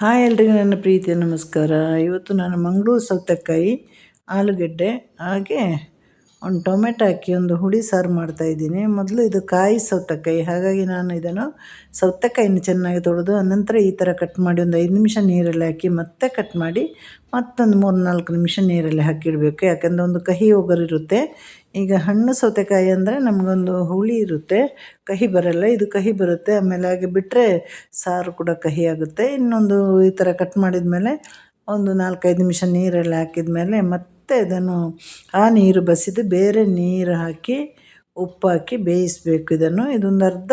Hi ಎಲ್ರಿಗೂ ನನ್ನ ಪ್ರೀತಿಯ ನಮಸ್ಕಾರ. ಇವತ್ತು ನಾನು ಮಂಗಳೂರು ಸೌತೆಕಾಯಿ ಆಲೂಗೆಡ್ಡೆ ಹಾಗೆ ಒಂದು ಟೊಮೆಟೊ ಹಾಕಿ ಒಂದು ಹುಳಿ ಸಾರು ಮಾಡ್ತಾಯಿದ್ದೀನಿ ಮೊದಲು ಇದು ಕಾಯಿ ಸೌತೆಕಾಯಿ. ಹಾಗಾಗಿ ನಾನು ಇದನ್ನು ಸೌತೆಕಾಯಿನ ಚೆನ್ನಾಗಿ ತೊಳೆದು ಅನಂತರ ಈ ಥರ ಕಟ್ ಮಾಡಿ ಒಂದು ಐದು ನಿಮಿಷ ನೀರಲ್ಲಿ ಹಾಕಿ ಮತ್ತೆ ಕಟ್ ಮಾಡಿ ಮತ್ತೊಂದು ಮೂರು ನಾಲ್ಕು ನಿಮಿಷ ನೀರಲ್ಲಿ ಹಾಕಿಡಬೇಕು. ಯಾಕಂದರೆ ಒಂದು ಕಹಿ ಒಗರು ಇರುತ್ತೆ. ಈಗ ಹಣ್ಣು ಸೌತೆಕಾಯಿ ಅಂದರೆ ನಮಗೊಂದು ಹುಳಿ ಇರುತ್ತೆ. ಕಹಿ ಬರಲ್ಲ, ಇದು ಕಹಿ ಬರುತ್ತೆ. ಆಮೇಲೆ ಹಾಗೆ ಬಿಟ್ಟರೆ ಸಾರು ಕೂಡ ಕಹಿ ಆಗುತ್ತೆ. ಇನ್ನೊಂದು ಈ ಥರ ಕಟ್ ಮಾಡಿದ ಮೇಲೆ ಒಂದು ನಾಲ್ಕೈದು ನಿಮಿಷ ನೀರಲ್ಲಿ ಹಾಕಿದ ಮೇಲೆ ಮತ್ತೆ ಮತ್ತೆ ಇದನ್ನು ಆ ನೀರು ಬಸಿದು ಬೇರೆ ನೀರು ಹಾಕಿ, ಉಪ್ಪು ಹಾಕಿ ಬೇಯಿಸಬೇಕು. ಇದನ್ನು ಇದೊಂದು ಅರ್ಧ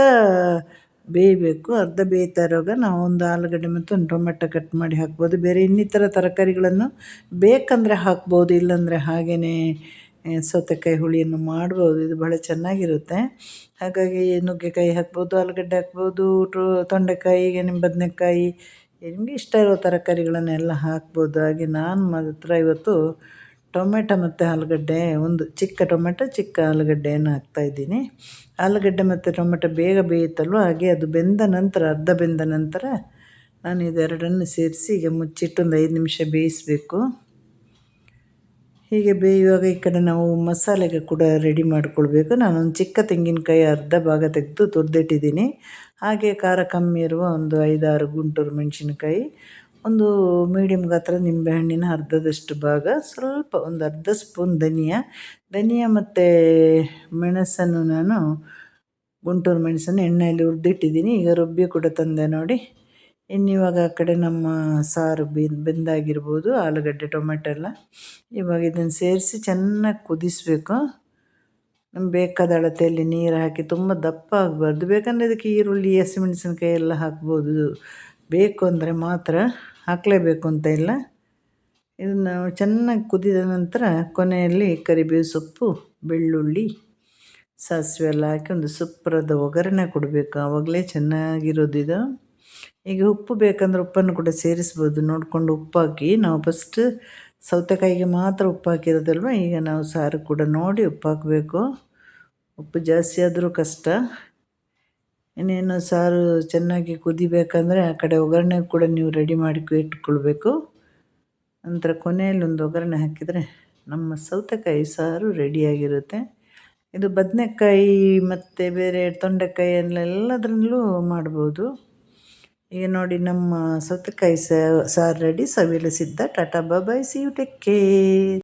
ಬೇಯಬೇಕು. ಅರ್ಧ ಬೇಯ್ತಾ ಇರುವಾಗ ನಾವು ಒಂದು ಆಲೂಗಡ್ಡೆ ಮತ್ತು ಒಂದು ಟೊಮೆಟೊ ಕಟ್ ಮಾಡಿ ಹಾಕ್ಬೋದು. ಬೇರೆ ಇನ್ನಿತರ ತರಕಾರಿಗಳನ್ನು ಬೇಕಂದರೆ ಹಾಕ್ಬೋದು, ಇಲ್ಲಾಂದರೆ ಹಾಗೆಯೇ ಸೌತೆಕಾಯಿ ಹುಳಿಯನ್ನು ಮಾಡ್ಬೋದು. ಇದು ಭಾಳ ಚೆನ್ನಾಗಿರುತ್ತೆ. ಹಾಗಾಗಿ ನುಗ್ಗೆಕಾಯಿ ಹಾಕ್ಬೋದು, ಆಲೂಗಡ್ಡೆ ಹಾಕ್ಬೋದು ಟೊ ತೊಂಡೆಕಾಯಿ ನಿಮ್ಮ ಬದನೆಕಾಯಿ, ನಿಮಗೆ ಇಷ್ಟ ಇರೋ ತರಕಾರಿಗಳನ್ನೆಲ್ಲ ಹಾಕ್ಬೋದು. ಹಾಗೆ ನಾನು ಮಾತ್ರ ಇವತ್ತು ಟೊಮೆಟೊ ಮತ್ತು ಆಲೂಗಡ್ಡೆ, ಒಂದು ಚಿಕ್ಕ ಟೊಮೆಟೊ, ಚಿಕ್ಕ ಆಲೂಗಡ್ಡೆಯನ್ನು ಹಾಕ್ತಾಯಿದ್ದೀನಿ ಆಲೂಗಡ್ಡೆ ಮತ್ತು ಟೊಮೆಟೊ ಬೇಗ ಬೇಯುತ್ತಲ್ವ? ಹಾಗೆ ಅದು ಬೆಂದ ನಂತರ, ಅರ್ಧ ಬೆಂದ ನಂತರ ನಾನು ಇದೆರಡನ್ನು ಸೇರಿಸಿ ಈಗ ಮುಚ್ಚಿಟ್ಟು ಒಂದು ಐದು ನಿಮಿಷ ಬೇಯಿಸಬೇಕು. ಹೀಗೆ ಬೇಯುವಾಗ ಈ ಕಡೆ ನಾವು ಮಸಾಲೆಗೆ ಕೂಡ ರೆಡಿ ಮಾಡಿಕೊಳ್ಬೇಕು. ಒಂದು ಚಿಕ್ಕ ತೆಂಗಿನಕಾಯಿ ಅರ್ಧ ಭಾಗ ತೆಗೆದು ತುರಿದಿಟ್ಟಿದ್ದೀನಿ ಹಾಗೆ ಖಾರ ಕಮ್ಮಿ ಇರುವ ಒಂದು ಐದಾರು ಗುಂಟೂರು ಮೆಣಸಿನ್ಕಾಯಿ ಒಂದು ಮೀಡಿಯಮ್ ಗಾತ್ರ ನಿಂಬೆಹಣ್ಣಿನ ಅರ್ಧದಷ್ಟು ಭಾಗ, ಸ್ವಲ್ಪ ಒಂದು ಅರ್ಧ ಸ್ಪೂನ್ ಧನಿಯಾ. ಧನಿಯಾ ಮತ್ತು ಮೆಣಸನ್ನು ನಾನು, ಗುಂಟೂರು ಮೆಣಸನ್ನು ಎಣ್ಣೆಯಲ್ಲಿ ಹುರಿದಿಟ್ಟಿದ್ದೀನಿ. ಈಗ ರುಬ್ಬಿ ಕೂಡ ತಂದೆ ನೋಡಿ. ಇನ್ನಿವಾಗ ಆ ಕಡೆ ನಮ್ಮ ಸಾರು ಬೆಂದಾಗಿರ್ಬೋದು, ಆಲೂಗಡ್ಡೆ, ಟೊಮೆಟೊ ಎಲ್ಲ. ಇವಾಗ ಇದನ್ನು ಸೇರಿಸಿ ಚೆನ್ನಾಗಿ ಕುದಿಸಬೇಕು. ನಮ್ಗೆ ಬೇಕಾದ ಅಳತೆಯಲ್ಲಿ ನೀರು ಹಾಕಿ ತುಂಬ ದಪ್ಪ ಆಗಬಾರ್ದು. ಬೇಕಂದರೆ ಅದಕ್ಕೆ ಈರುಳ್ಳಿ, ಹಸಿಮೆಣಸಿನ್ಕಾಯಿ ಎಲ್ಲ ಹಾಕ್ಬೋದು. ಬೇಕು ಅಂದರೆ ಮಾತ್ರ ಹಾಕಲೇಬೇಕು ಅಂತ ಇಲ್ಲ. ಇದನ್ನು ಚೆನ್ನಾಗಿ ಕುದಿದ ನಂತರ ಕೊನೆಯಲ್ಲಿ ಕರಿಬೇವು ಸೊಪ್ಪು, ಬೆಳ್ಳುಳ್ಳಿ, ಸಾಸಿವೆ ಎಲ್ಲ ಹಾಕಿ ಒಂದು ಸುಪ್ರದ ಒಗ್ಗರಣೆ ಕೊಡಬೇಕು. ಆವಾಗಲೇ ಚೆನ್ನಾಗಿರೋದಿದು ಈಗ ಉಪ್ಪು ಬೇಕಂದ್ರೆ ಉಪ್ಪನ್ನು ಕೂಡ ಸೇರಿಸ್ಬೋದು. ನೋಡಿಕೊಂಡು ಉಪ್ಪಾಕಿ ನಾವು ಫಸ್ಟ್ ಸೌತೆಕಾಯಿಗೆ ಮಾತ್ರ ಉಪ್ಪು ಹಾಕಿರೋದಲ್ವ? ಈಗ ನಾವು ಸಾರು ಕೂಡ ನೋಡಿ ಉಪ್ಪು ಹಾಕಬೇಕು. ಉಪ್ಪು ಜಾಸ್ತಿ ಆದರೂ ಕಷ್ಟ. ಇನ್ನೇನು ಸಾರು ಚೆನ್ನಾಗಿ ಕುದಿಬೇಕಂದ್ರೆ ಆ ಕಡೆ ಒಗ್ಗರಣೆ ಕೂಡ ನೀವು ರೆಡಿ ಮಾಡಿ ಇಟ್ಕೊಳ್ಬೇಕು. ನಂತರ ಕೊನೆಯಲ್ಲಿ ಒಂದು ಒಗ್ಗರಣೆ ಹಾಕಿದರೆ ನಮ್ಮ ಸೌತೆಕಾಯಿ ಸಾರು ರೆಡಿಯಾಗಿರುತ್ತೆ ಇದು ಬದನೆಕಾಯಿ ಮತ್ತು ಬೇರೆ ತೊಂಡೆಕಾಯಿ ಎಲ್ಲದರಲ್ಲೂ ಮಾಡ್ಬೋದು. ಈಗ ನೋಡಿ ನಮ್ಮ ಸೌತೆಕಾಯಿ ಸಾರು ರೆಡಿ ಸವಿಯಲು ಸಿದ್ಧ tata bye-bye see you take care.